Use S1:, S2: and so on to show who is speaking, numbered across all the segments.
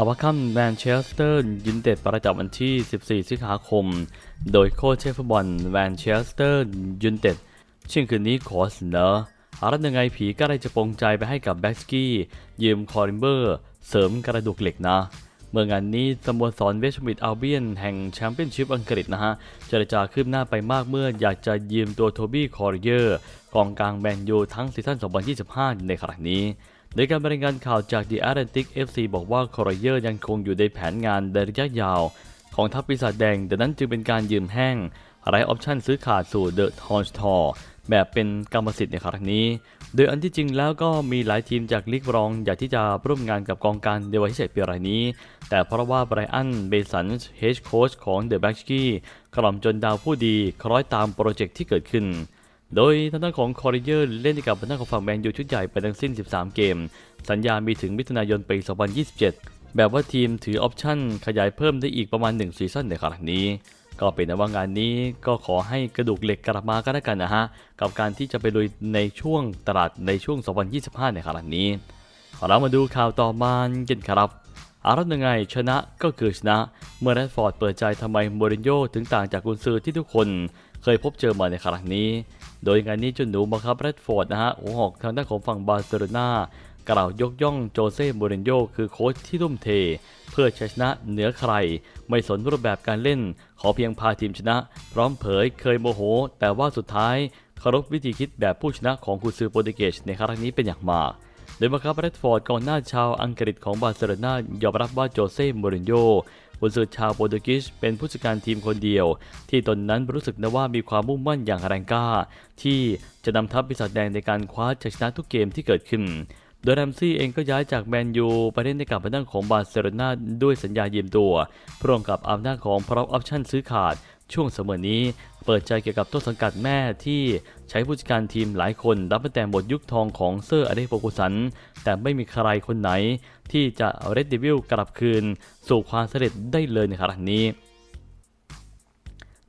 S1: ข่าวว่าค่ำแมนเชสเตอร์ยูไนเต็ดประจำวันที่ 14 สิงหาคม โดยโค้ชเชฟฟุตบอลแมนเชสเตอร์ยูไนเต็ดเช่นคืนนี้ขอเสนออารัตยังไงผีก็ได้จะปรงใจไปให้กับแบ็กสกี้ยืมคอริมเบอร์ เสริมกระดูกเหล็กนะ เมื่องานนี้สโมสรเวชมิดอัลเบียนแห่งแชมเปี้ยนชิพอังกฤษนะฮะเจรจาคืบหน้าไปมากเมื่ออยากจะยืมตัวโทบี้คอร์เยอร์กองกลางแมนยูทั้งซีซั่น 2025 ในขณะนี้ โดยการบรายงานข่าวจาก The Atlantic FC บอกว่าคอร์เยอร์ยังคงอยู่ในแผนงานในระยะยาว ของทัพปีศาจแดงดังนั้นจึงเป็นการยืมแห้งไร้ออปชั่นซื้อขาดสู่เดอะทอนสทอร์แบบเป็นกรรมสิทธิ์ในครั้งนี้ โดยอันที่จริงแล้วก็มีหลายทีมจากลีกรองอยากที่จะร่วมงานกับกองการเดวัยเศษปีรายนี้ แต่เพราะว่าไบรอัน เบสันเฮดโค้ชของเดอะแบ็กกี้กล่อมจนดาวผู้ดีคล้อยตามโปรเจกต์ที่เกิดขึ้น โดยทางด้านของคอร์เยอร์เล่นกับบรรดาของฝั่งแมนยูชุดใหญ่ไปทั้งสิ้น 13 เกม สัญญามีถึงมิถุนายนปี 2027 แบบว่าทีมถือออปชั่นขยายเพิ่มได้อีกประมาณ 1 ซีซั่นในครั้งนี้ ก็เป็นนะว่างานนี้ก็ขอให้กระดูกเหล็กกลับมาก็แล้วกันนะฮะ กับการที่จะไปลุยในช่วงตลาดในช่วง 2025 ในครั้งนี้เรามาดูข่าวต่อมากันครับอารัตยังไงชนะก็คือชนะ เมื่อแรดฟอร์ดเปิดใจทำไมโมรินโญ่ถึงต่างจากกุนซือที่ทุกคนเคยพบเจอมาในครั้งนี้ โดยงานนี้จนหนูบังคับแรดฟอร์ดนะฮะหัวหอกทางด้านของฝั่งบาร์เซโลนากล่าวยกย่องโจเซ่โมรินโญ่คือโค้ชที่ทุ่มเท เพื่อชชนะเหนือใคร ไม่สนรูปแบบการเล่น ขอเพียงพาทีมชนะ พร้อมเผยเคยโมโห แต่ว่าสุดท้ายเคารพวิธีคิดแบบผู้ชนะของกุนซือโปรตุเกสในครั้งนี้เป็นอย่างมากโดยมาครับแรดฟอร์ดกองหน้าชาวอังกฤษของบาร์เซโลนายอมรับว่าโจเซ่โมรินโญ่ กุนซือชาวโปรตุเกสเป็นผู้จัดการทีมคนเดียว ที่ตนนั้นรู้สึกนะว่ามีความมุ่งมั่นอย่างแรงกล้า ที่จะนำทัพปีศาจแดงในการคว้าชัยชนะทุกเกมที่เกิดขึ้น โดยแรมซี่เองก็ย้ายจากแมนยูไปเล่นในกับอำนาจของบาร์เซโลนาด้วยสัญญายืมตัว พร้อมกับอำนาจของพร็อพออปชั่นซื้อขาดช่วงเสมอนี้เปิดใจเกี่ยวกับต้นสังกัดแม่ที่ใช้ผู้จัดการทีมหลายคนรับตั้งแต่หมดยุคทองของเซอร์อเดโฟกุสัน แต่ไม่มีใครคนไหน ที่จะเอาเรดเดวิลกลับคืน สู่ความสำเร็จได้เลยในครั้งนี้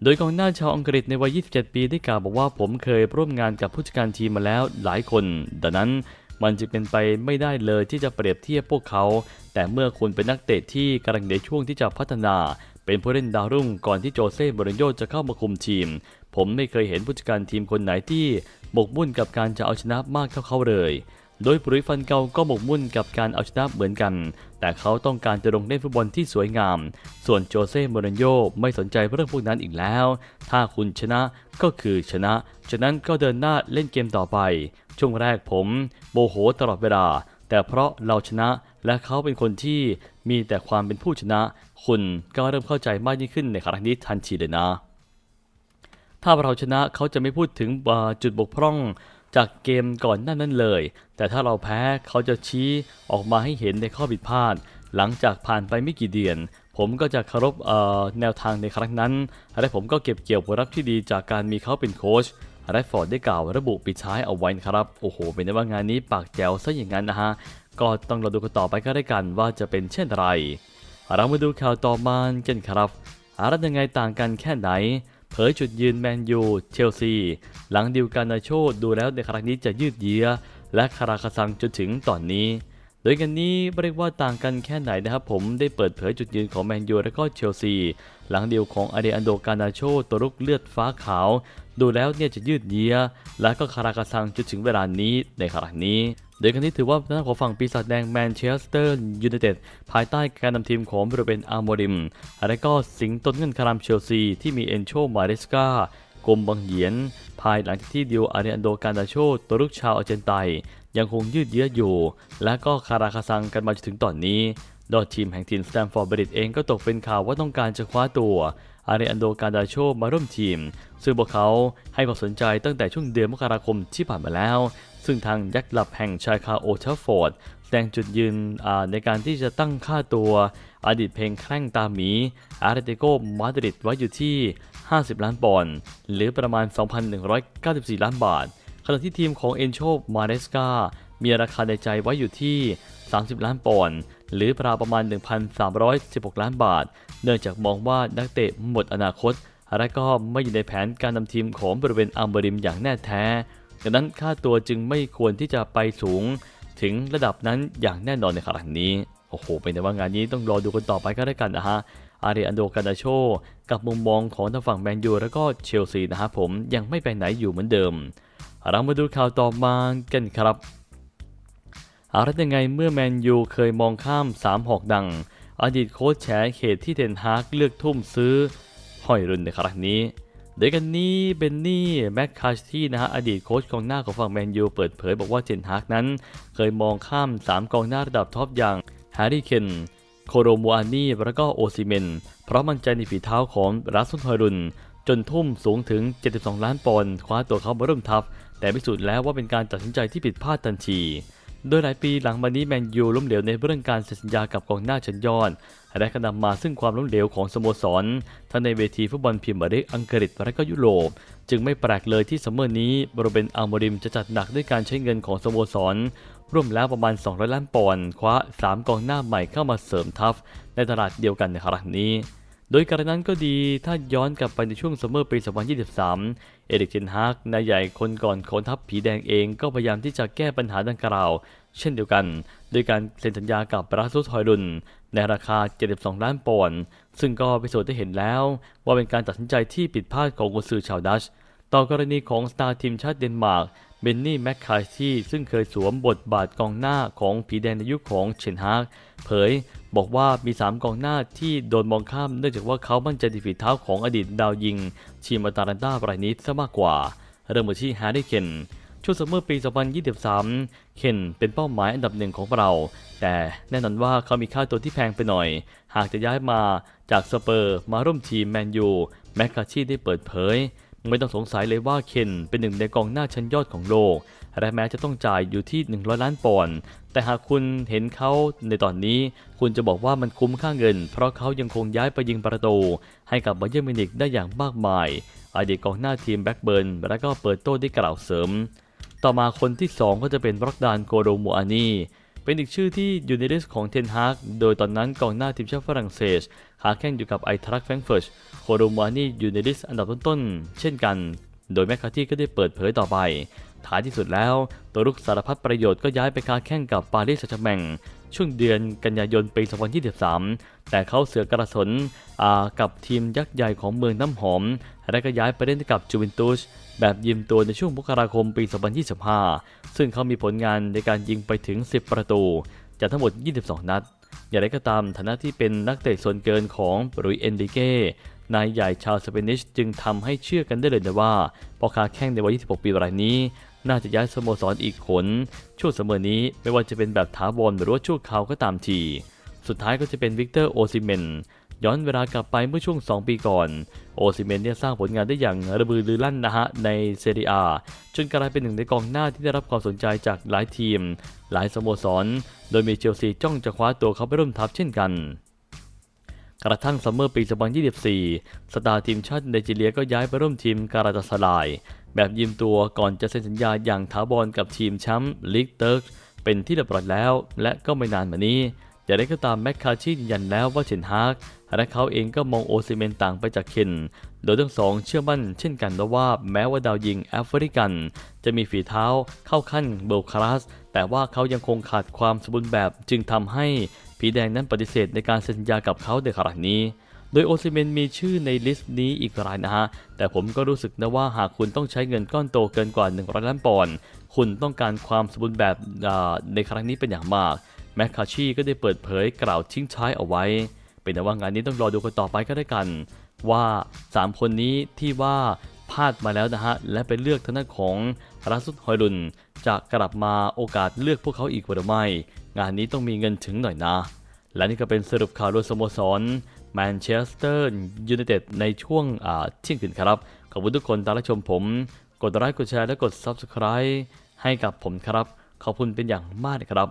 S1: โดยกองหน้าชาวอังกฤษในวัย 27 ปีได้กล่าวบอกว่าผมเคยร่วมงานกับผู้จัดการทีมมาแล้วหลายคน ดังนั้นมันจึงเป็นไปไม่ได้เลยที่จะเปรียบเทียบพวกเขา แต่เมื่อคุณเป็นนักเตะที่กำลังในช่วงที่จะพัฒนา เป็นผู้เล่นดาวรุ่งก่อนที่โจเซ่โมรินโญ่จะเข้ามาคุมทีม ผมไม่เคยเห็นผู้จัดการทีมคนไหนที่หมกมุ่นกับการจะเอาชนะมากเท่าเขาเลย โดยปรุยฟันเกาก็หมกมุ่นกับการเอาชนะเหมือนกัน แต่เขาต้องการจะลงเล่นฟุตบอลที่สวยงาม ส่วนโจเซ่โมรนโญ่ไม่สนใจเรื่องพวกนั้นอีกแล้ว ถ้าคุณชนะก็คือชนะ ฉะนั้นก็เดินหน้าเล่นเกมต่อไป ช่วงแรกผมโมโหตลอดเวลา แต่เพราะเราชนะและเขาเป็นคนที่มีแต่ความเป็นผู้ชนะ คุณก็เริ่มเข้าใจมากยิ่งขึ้นในครั้งนี้ทันทีเลยนะ ถ้าเราชนะเขาจะไม่พูดถึงจุดบกพร่อง จากเกมก่อนหน้านั้นเลย แต่ถ้าเราแพ้เขาจะชี้ออกมาให้เห็นในข้อผิดพลาด หลังจากผ่านไปไม่กี่เดือน ผมก็จะเคารพแนวทางในครั้งนั้น และผมก็เก็บเกี่ยวผลลัพธ์ที่ดีจากการมีเขาเป็นโค้ชแรดฟอร์ดได้กล่าวระบุปิดท้ายเอาไว้ครับ โอ้โห เป็นได้ว่างานนี้ปากแจ๋วซะอย่างนั้นนะฮะ ก็ต้องรอดูกันต่อไปก็ได้กันว่าจะเป็นเช่นไร เรามาดูข่าวต่อมากันครับอารัตยังไงต่างกันแค่ไหน เผยจุดยืนแมนยูเชลซี หลังดิวการนาโชดูแล้วในครั้งนี้จะยืดเยื้อและคาราคาซังจนถึงตอนนี้ โดยกันนี้เรียกว่าต่างกันแค่ไหนนะครับผมได้เปิดเผยจุดยืนของแมนยูและก็เชลซี หลังเดียวของอาเดอันโดกานาโชตัวรุกเลือดฟ้าขาว ดูแล้วเนี่ยจะยืดเยื้อและก็คาราคาซังจนถึงเวลานี้ในครั้งนี้โดยกันนี้ถือว่าทางของฝั่งปีศาจแดงแมนเชสเตอร์ยูไนเต็ดภายใต้การนำทีมของบริเวนอาร์โมริม และก็สิงต้นเงินคารามเชลซีที่มีเอนโชมาเรสกา กลมบังเหียน ภายหลังที่ดิวอาเรอันโดการดาโชตัวลูกชาวอาร์เจนไตนยังคงยืดเยื้ออยู่ และก็คาราคาซังกันมาจนถึงตอนนี้ดยทีมแห่งทีมสแตมฟอร์ดบริดเองก็ตกเป็นข่าวว่าต้องการจะคว้าตัวอาเรอันโดการดาโชมาร่วมทีม ซึ่งพวกเขาให้ความสนใจตั้งแต่ช่วงเดือนมกราคมที่ผ่านมาแล้ว ซึ่งทางยักษ์หลับแห่งชายคาโอเทลฟอร์ดแสดงจุดยืนในการที่จะตั้งค่าตัว อดีตเพลงแคร่งตามหมีอาร์เตโกมาดริดไว้อยู่ที่ 50 ล้านปอนด์หรือประมาณ 2,194 ล้านบาท ขณะที่ทีมของเอนโชมาเรสกามีราคาในใจไว้อยู่ที่ 30 ล้านปอนด์หรือประมาณ 1,316 ล้านบาท เนื่องจากมองว่านักเตะหมดอนาคต และก็ไม่อยู่ในแผนการนำทีมของบริเวณอัมเบริมอย่างแน่แท้ ดังนั้นค่าตัวจึงไม่ควรที่จะไปสูง ถึงระดับนั้นอย่างแน่นอนในขณะนี้ โอ้โห เป็นแต่ว่างานนี้ต้องรอดูกันต่อไปก็ได้กันนะฮะ อาเรอันโดกานาโช กับมุมมองของทางฝั่งแมนยูแล้วก็เชลซีนะฮะผมยังไม่ไปไหนอยู่เหมือนเดิม เรามาดูข่าวต่อมากันครับอะไรยังไงเมื่อแมนยูเคยมองข้าม3หอกดัง อดีตโค้ชแฉเขตที่เทนฮากเลือกทุ่มซื้อหอยรุนในครั้งนี้โดยกันนี้เบนนี่แม็กคาชที่นะฮะอดีตโค้ชกองหน้าของฝั่งแมนยูเปิดเผยบอกว่าเทนฮากนั้น เคยมองข้าม 3 กองหน้าระดับท็อปอย่าง ฮร์รี่เคน โคโรมูอานีแล้วก็โอซิเมน เพราะมั่นใจในฝีเท้าของรัสซุนฮอรุน จนทุ่มสูงถึง 72 ล้านปอนด์คว้าตัวเขามาร่วมทัพ แต่พิสูจน์แล้วว่าเป็นการตัดสินใจที่ผิดพลาดทันที โดยหลายปีหลังมานี้แมนยูล้มเหลวในเรื่องการเซ็นสัญญากับกองหน้าชั้นยอด และก็นำมาซึ่งความล้มเหลวของสโมสร ทั้งในเวทีฟุตบอลพรีเมียร์ลีกอังกฤษและก็ยุโรป จึงไม่แปลกเลยที่ซัมเมอร์นี้โรเบนอัลโมริมจะจัดหนักด้วยการใช้เงินของสโมสร ร่วมแล้วประมาณ 200 ล้านปอนด์คว้า 3 กองหน้าใหม่เข้ามาเสริมทัพในตลาดเดียวกันในครั้งนี้ โดยกรณีนั้นก็ดีถ้าย้อนกลับไปในช่วงซัมเมอร์ปี 2023 เอริกเทนฮากนายใหญ่คนก่อนของทัพผีแดงเองก็พยายามที่จะแก้ปัญหาดังกล่าว เช่นเดียวกัน โดยการเซ็นสัญญากับราซุสฮอยรุน ในราคา 72 ล้านปอนด์ซึ่งก็พิสูจน์ได้เห็นแล้ว ว่าเป็นการตัดสินใจที่ผิดพลาดของกุนซือชาวดัชต่อกรณีของสตาร์ทีมชาติเดนมาร์กเบนนี่แมคคาที่ซึ่งเคยสวมบทบาทกองหน้าของผีแดงในยุคของเชนฮากเผย บอกว่ามี 3 กองหน้าที่โดนมองข้ามเนื่องจากว่าเขามั่นใจในฝีเท้าของอดีตดาวยิงทีมอาตาลันตารายนี้ซะมากกว่า เริ่มมาที่แฮร์รี่เคนช่วงซัมเมอร์ปี 2023 เคนเป็นเป้าหมายอันดับหนึ่งของเรา แต่แน่นอนว่าเขามีค่าตัวที่แพงไปหน่อย หากจะย้ายมาจากสเปอร์มาร่วมทีมแมนยูแมคคาชีได้เปิดเผย ไม่ต้องสงสัยเลยว่าเคนเป็นหนึ่งในกองหน้าชั้นยอดของโลก และแม้จะต้องจ่ายอยู่ที่ 100 ล้านปอนด์แต่หากคุณเห็นเขาในตอนนี้ คุณจะบอกว่ามันคุ้มค่าเงิน เพราะเขายังคงย้ายไปยิงประตู ให้กับบาเยิร์มินิกได้อย่างมากมายอดีตกองหน้าทีมแบ็กเบิร์นและก็เปิดโต้ได้กล่าวเสริม ต่อมาคนที่ 2 ก็จะเป็นบล็อกดานโกโรมูอานีเป็นอีกชื่อที่อยู่ในลิสต์ของเทนฮากโดยตอนนั้นกองหน้าทีมชาติฝรั่งเศสขาแข่งอยู่กับไอทรักแฟรงเฟิร์ตโคโรมูอานีอยู่ในลิสต์อันดับต้นๆเช่นกัน โดยแมคคาที่ก็ได้เปิดเผยต่อไป ท้ายที่สุดแล้ว ตัวลุกสารพัดประโยชน์ก็ย้ายไปค้าแข่งกับปารีสแซงต์แชร์แมงช่วงเดือนกันยายนปี2023 แต่เขาเสือกระสนอ่ากับทีมยักษ์ใหญ่ของเมืองน้ำหอม และก็ย้ายไปเล่นกับจูเวนตุสแบบยืมตัวในช่วงมกราคมปี 2025 ซึ่งเขามีผลงานในการยิงไปถึง 10 ประตู จากทั้งหมด 22 นัด อย่างไรก็ตามฐานะที่เป็นนักเตะส่วนเกินของรุยเอนริเก้นายใหญ่ชาวสเปนิชจึงทำให้เชื่อกันได้เลยนะว่าพอคาแข้งในวัย 26 ปีรายนี้ น่าจะย้ายสโมสรอีกขนช่วงเสมอนี้ไม่ว่าจะเป็นแบบถาวรหรือว่าชั่วคราวก็ตามที สุดท้ายก็จะเป็นวิกเตอร์โอซิเมนย้อนเวลากลับไปเมื่อช่วง 2 ปีก่อน โอซิเมนเนี่ยสร้างผลงานได้อย่างระบือรือลั่นนะฮะในเซเรียจนกลายเป็นหนึ่งในกองหน้าที่ได้รับความสนใจจากหลายทีม หลายสโมสร โดยมีเชลซีจ้องจะคว้าตัวเขาไปร่วมทัพเช่นกัน กระทั่งซัมเมอร์ปี 2024 สตาร์ทีมชาติไนจีเรียก็ย้ายไปร่วมทีมการาตาสลาย แบบยืมตัวก่อนจะเซ็นสัญญาอย่างถาวรกับทีมแชมป์ลีกเติร์กเป็นที่เรียบร้อยแล้ว และก็ไม่นานมานี้อย่างไรก็ตามแมคคาชียืนยันแล้วว่าเชนฮากและเขาเองก็มองโอซิเมนต่างไปจากเคนโดยทั้งสองเชื่อมั่นเช่นกันว่าแม้ว่าดาวยิงแอฟริกัน จะมีฝีเท้าเข้าขั้นเบลคลาส แต่ว่าเขายังคงขาดความสมบูรณ์แบบจึงทำให้ ผีแดงนั้นปฏิเสธในการเซ็นสัญญากับเขาในครั้งนี้ โดยโอซิเมนมีชื่อในลิสต์นี้อีกรายนะฮะ แต่ผมก็รู้สึกนะว่าหากคุณต้องใช้เงินก้อนโตเกินกว่า 100 ล้านปอนด์ คุณต้องการความสมบูรณ์แบบในครั้งนี้เป็นอย่างมาก แมคคาชีก็ได้เปิดเผยกล่าวทิ้งท้ายเอาไว้ เป็นแต่ว่างานนี้ต้องรอดูกันต่อไปก็ได้กัน ว่า 3 คนนี้ที่ว่าพลาดมาแล้วนะฮะ และไปเลือกทางด้านของรัสุดฮอยรุนจะกลับมาโอกาสเลือกพวกเขาอีกหรือไม่ งานนี้ต้องมีเงินถึงหน่อยนะ และนี่ก็เป็นสรุปข่าวโดยสโมสรแมนเชสเตอร์ยูไนเต็ดในช่วงเที่ยงคืนครับ ขอบคุณทุกคนทารับชมผม กดไลค์กดแชร์และกด Subscribe ให้กับผมครับ ขอบคุณเป็นอย่างมากครับ